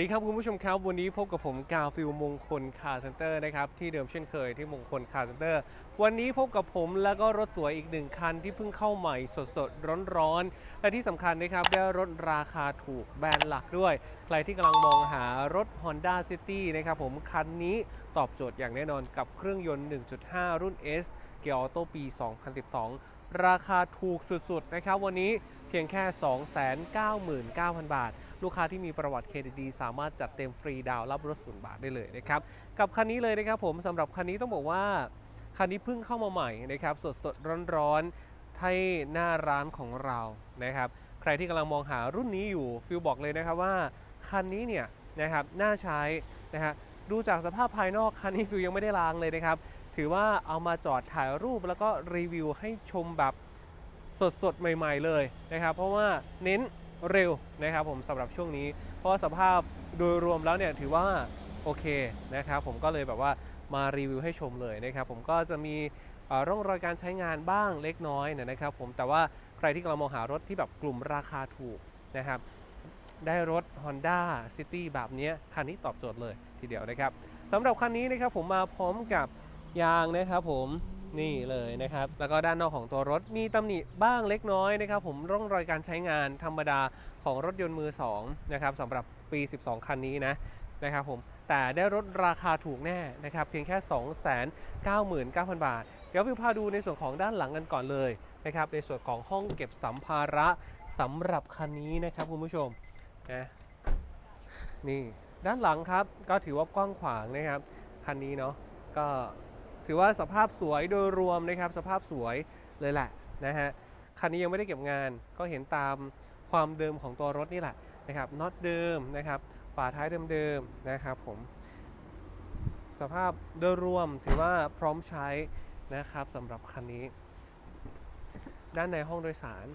สดีครับคุณผู้ชมครับ วันนี้พบกับผมกาฟิลมงคลคาร์เซ็นเตอร์นะครับที่เดิมเช่นเคยที่มงคลคาร์เซ็นเตอร์วันนี้พบกับผมแล้วก็รถสวยอีกหนึ่งคันที่เพิ่งเข้าใหม่สดสดร้อนร้อนและที่สำคัญนะครับได้รถราคาถูกแบรนด์หลักด้วย ใครที่กำลังมองหารถ Honda City นะครับผมคันนี้ตอบโจทย์อย่างแน่นอนกับเครื่องยนต์ 1.5 รุ่น S เกียร์ออโต้ปี 2012 ราคาถูกสุดๆนะครับวันนี้เพียงแค่ 299,000 บาท ลูกค้าที่มีประวัติเครดิตดี สามารถจัดเต็มฟรีดาวรับรถศูนย์บาทได้เลยนะครับกับคันนี้เลยนะครับผมสำหรับคันนี้ต้องบอกว่าคันนี้เพิ่งเข้ามาใหม่นะครับสดสดร้อนร้อนๆที่หน้าร้านของเรานะครับใครที่กำลังมองหารุ่นนี้อยู่ฟิลบอกเลยนะครับว่าคันนี้เนี่ยนะครับน่าใช้นะฮะดูจากสภาพภายนอกคันนี้ฟิลยังไม่ได้ล้างเลยนะครับถือว่าเอามาจอดถ่ายรูปแล้วก็รีวิวให้ชมแบบสดๆ ใหม่ ๆ เลยนะครับ เพราะว่าเน้น เร็วนะครับผมสำหรับช่วงนี้ เพราะว่าสภาพโดยรวมแล้วเนี่ยถือว่าโอเคนะครับผมก็เลยแบบว่ามารีวิวให้ชมเลยนะครับผมก็จะมีร่องรอยการใช้งานบ้างเล็กน้อยนะครับผมแต่ว่าใครที่กำลังมองหารถที่แบบกลุ่มราคาถูกนะครับได้รถ Honda City แบบนี้คันนี้ตอบโจทย์เลยทีเดียวนะครับสำหรับคันนี้นะครับผมมาพร้อมกับยางนะครับผม นี่เลยนะครับ แล้วก็ด้านนอกของตัวรถมีตำหนิบ้างเล็กน้อยนะครับ ผมร่องรอยการใช้งานธรรมดาของรถยนต์มือ2นะครับสำหรับปี 12 คันนี้นะนะครับผมแต่ได้รถราคาถูกแน่นะครับ เพียงแค่ 299,000 บาท เดี๋ยววิวพาดูในส่วนของด้านหลังกันก่อนเลยนะครับ ในส่วนของห้องเก็บสัมภาระสำหรับคันนี้นะครับคุณผู้ชมนะนี่ด้านหลังครับก็ถือว่ากว้างขวางนะครับ คันนี้เนาะก็ ถือว่าสภาพสวยโดยรวมนะครับ สภาพสวยเลยแหละนะฮะคันนี้ยังไม่ได้เก็บงานก็เห็นตามความเดิมของตัวรถนี่แหละนะครับน็อตเดิมนะครับฝาท้ายเดิมๆนะครับผมสภาพโดยรวมถือว่าพร้อมใช้นะครับสำหรับคันนี้ ด้านในห้องโดยสาร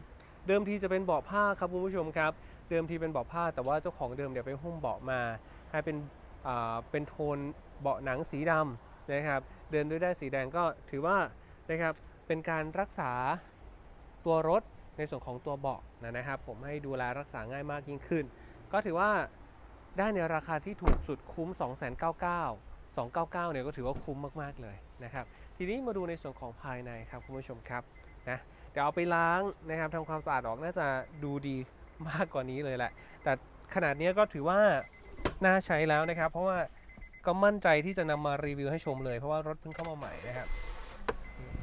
เดิมทีจะเป็นเบาะผ้าครับคุณผู้ชมครับ เดิมทีเป็นเบาะผ้าแต่ว่าเจ้าของเดิมเดี๋ยวไปหุ้มเบาะมา ให้เป็นอ่าเป็นโทนเบาะหนังสีดำนะครับ เดินด้วยได้สีแดงก็ถือว่านะครับเป็นการรักษาตัวรถในส่วนของตัวเบาะนะครับ ผมให้ดูแลรักษาง่ายมากยิ่งขึ้น ก็ถือว่าได้ในราคาที่ถูกสุดคุ้ม 299 299เนี่ยก็ถือว่าคุ้มมากๆเลยนะครับทีนี้มาดูในส่วนของภายในครับคุณผู้ชมครับนะเดี๋ยวเอาไปล้างนะครับทำความสะอาดออกน่าจะดูดีมากกว่านี้เลยแหละ แต่ขนาดนี้ก็ถือว่าน่าใช้แล้วนะครับ เพราะว่า ก็มั่นใจที่จะนำมารีวิวให้ชมเลย เพราะว่ารถเพิ่งเข้ามาใหม่นะครับ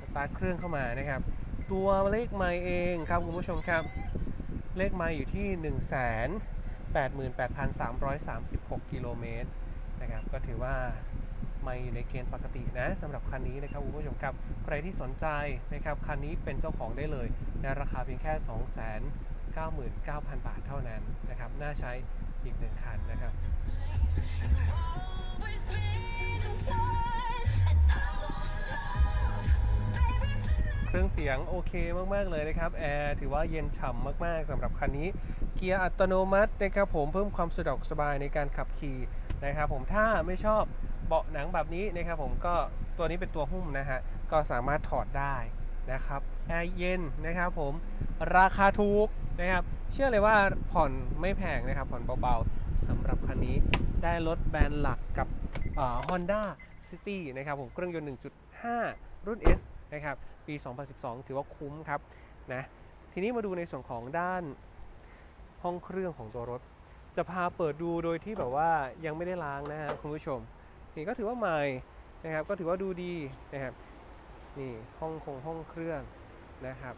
สตาร์ทเครื่องเข้ามานะครับ ตัวเลขไมล์เองครับคุณผู้ชมครับ เลขไมล์อยู่ที่ 1 8 8 3 3 6 กิโลเมตรนะครับก็ถือว่าไม่อยู่ในเกณฑ์ปกตินะสำหรับคันนี้นะครับคุณผู้ชมครับ ใครที่สนใจนะครับคันนี้เป็นเจ้าของได้เลย ในราคาเพียงแค่2 9 9 0 0 0 บาทเท่านั้นนะครับน่าใช้อีกหนึ่งคันนะครับเครื่องเสียงโอเคมาก ๆ เลยนะครับแอร์ถือว่าเย็นฉ่ำมาก ๆสำหรับคันนี้ เกียร์อัตโนมัตินะครับผมเพิ่มความสะดวกสบายในการขับขี่นะครับผมถ้าไม่ชอบเบาะหนังแบบนี้นะครับผมก็ตัวนี้เป็นตัวหุ้มนะฮะก็สามารถถอดได้ นะครับแอร์เย็นนะครับผมราคาถูกนะครับเชื่อเลยว่าผ่อนไม่แพงนะครับผ่อนเบาๆสำหรับคันนี้ได้รถแบรนด์หลักกับฮอนด้าซิตี้นะครับผมเครื่องยนต์ 1.5 รุ่น S นะครับปี 2012 ถือว่าคุ้มครับนะทีนี้มาดูในส่วนของด้านห้องเครื่องของตัวรถ จะพาเปิดดูโดยที่แบบว่ายังไม่ได้ล้างนะฮะคุณผู้ชมนี่ก็ถือว่าใหม่นะครับก็ถือว่าดูดีนะครับ นี่ห้องคงห้องเครื่องนะครับ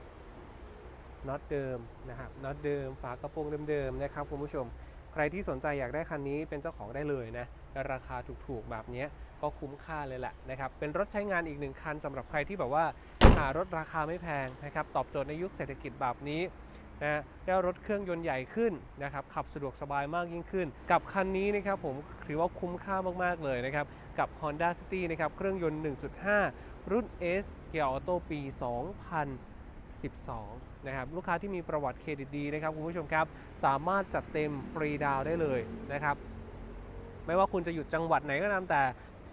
น็อตเดิมนะครับน็อตเดิม ฝากระโปรงเดิมๆนะครับคุณผู้ชม ใครที่สนใจอยากได้คันนี้เป็นเจ้าของได้เลยนะราคาถูกๆแบบนี้ก็คุ้มค่าเลยแหละนะครับเป็นรถใช้งานอีกหนึ่งคันสำหรับใครที่แบบว่าหารถราคาไม่แพงนะครับตอบโจทย์ในยุคเศรษฐกิจแบบนี้นะได้รถเครื่องยนต์ใหญ่ขึ้นนะครับขับสะดวกสบายมากยิ่งขึ้น กับคันนี้นะครับผมถือว่าคุ้มค่ามากๆเลยนะครับกับ Honda City นะครับเครื่องยนต์ 1.5 รุ่น S เกียร์ออโต้ปี 2012 นะครับ ลูกค้าที่มีประวัติเครดิตดีนะครับคุณผู้ชมครับ สามารถจัดเต็มฟรีดาวได้เลยนะครับ ไม่ว่าคุณจะอยู่จังหวัดไหนก็ตามแต่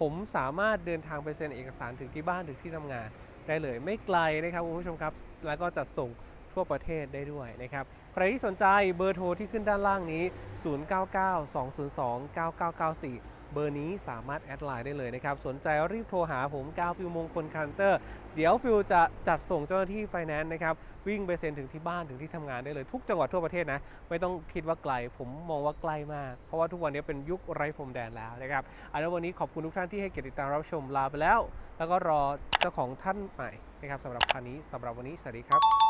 ผมสามารถเดินทางไปเซ็นเอกสารถึงที่บ้านถึงที่ทำงานได้เลย ไม่ไกลนะครับคุณผู้ชมครับ แล้วก็จัดส่งทั่วประเทศได้ด้วยนะครับ ใครที่สนใจเบอร์โทรที่ขึ้นด้านล่างนี้ 0992029994 เบอร์นี้สามารถแอดไลน์ได้เลยนะครับ สนใจรีบโทรหาผมกาวฟิลมงคลคันเตอร์ เดี๋ยวฟิลจะจัดส่งเจ้าหน้าที่ไฟแนนซ์นะครับ วิ่งไปเซ็นถึงที่บ้านถึงที่ทำงานได้เลยทุกจังหวัดทั่วประเทศนะ ไม่ต้องคิดว่าไกล ผมมองว่าใกล้มาก เพราะว่าทุกวันนี้เป็นยุคไร้พรมแดนแล้วนะครับเอาละวันนี้ขอบคุณทุกท่านที่ให้เกียรติติดตามรับชมลาไปแล้ว แล้วก็รอเจ้าของท่านใหม่นะครับสำหรับคันนี้สำหรับวันนี้สวัสดีครับ